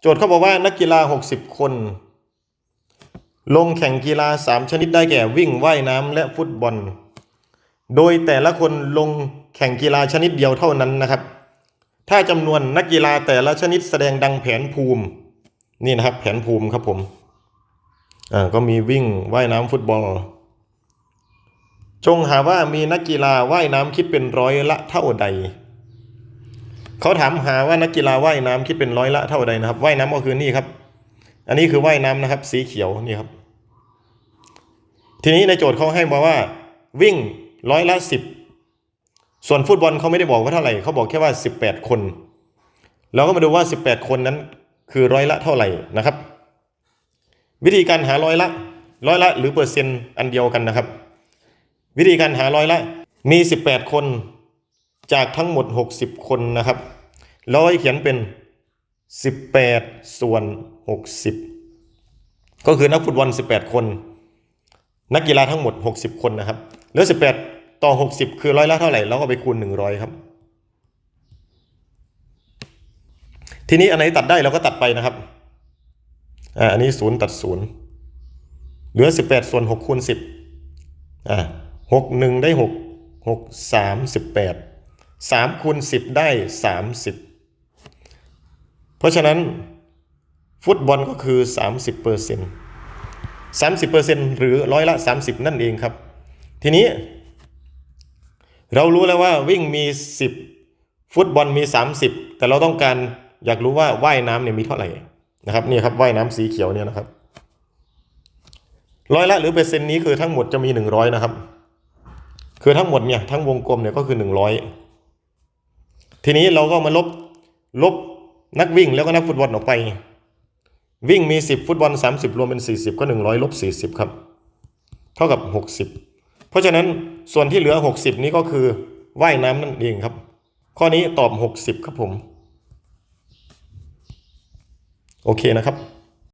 โจทย์เขาบอกว่านักกีฬา 60 คน ลงแข่งกีฬา 3 ชนิดได้แก่วิ่งว่ายน้ำและฟุตบอล โดยแต่ละคนลงแข่งกีฬาชนิดเดียวเท่านั้นนะครับ ถ้าจำนวนนักกีฬาแต่ละชนิดแสดงดังแผนภูมิ นี่นะครับแผนภูมิครับผมอ่าก็มีวิ่งว่ายน้ำฟุตบอล จงหาว่ามีนักกีฬาว่ายน้ำคิดเป็นร้อยละเท่าใด เขาถามหาว่านักกีฬาว่ายน้ำคิดเป็นร้อยละเท่าใดนะครับว่ายน้ำก็คือนี่ครับ อันนี้คือว่ายน้ำนะครับ สีเขียวนี่ครับ ทีนี้ในโจทย์เขาให้มาว่า วิ่งร้อยละสิบส่วนฟุตบอลเขาไม่ได้บอกว่าเท่าไหร่เขาบอกแค่ว่าสิบแปดคนเราก็มาดูว่าสิบแปดคนนั้น คือร้อยละเท่าไหร่นะครับ วิธีการหาร้อยละร้อยละหรือเปอร์เซ็นต์อันเดียวกันนะครับ วิธีการหาร้อยละมี18คน จากทั้งหมด 60 คนนะครับราให้เขียนเป็น 18 ส่วน 60 ก็คือนักฟุตบอล 18 คน นักกีฬาทั้งหมด 60 คนนะครับเหลือ 18 ต่อ 60 คือร้อยละเท่าไหร่เราก็ไปคูณ 100 ครับ ทีนี้อันไหนตัดได้เราก็ตัดไปนะครับอ่าอันนี้ศูนย์ตัดศูนย์เหลือ 18 ส่วน6คูณ10อ่าหกหนึ่งได้หกหก สามคูณสิบได้สามสิบเพราะฉะนั้น ฟุตบอลก็คือสามสิบเปอร์เซ็นต์สามสิบเปอร์เซ็นต์หรือร้อยละสามสิบนั่นเองครับ ทีนี้ เรารู้แล้วว่าวิ่งมีสิบฟุตบอลมีสามสิบแต่เราต้องการอยากรู้ว่าว่ายน้ำเนี่ยมีเท่าไหร่นะครับนี่ครับว่ายน้ำสีเขียวเนี่ยนะครับร้อยละหรือเปอร์เซ็นต์นี้คือทั้งหมดจะมีหนึ่งร้อยนะครับ คือทั้งหมดเนี่ยทั้งวงกลมเนี่ยก็คือหนึ่งร้อย ทีนี้เราก็มาลบลบนักวิ่งแล้วก็นักฟุตบอลออกไป วิ่งมีสิบฟุตบอลสามสิบรวมเป็นสี่สิบก็หนึ่งร้อยลบสี่สิบครับ เท่ากับหกสิบเพราะฉะนั้นส่วนที่เหลือหกสิบนี้ก็คือว่ายน้ำนั่นเองครับ ข้อนี้ตอบหกสิบครับผม โอเคนะครับ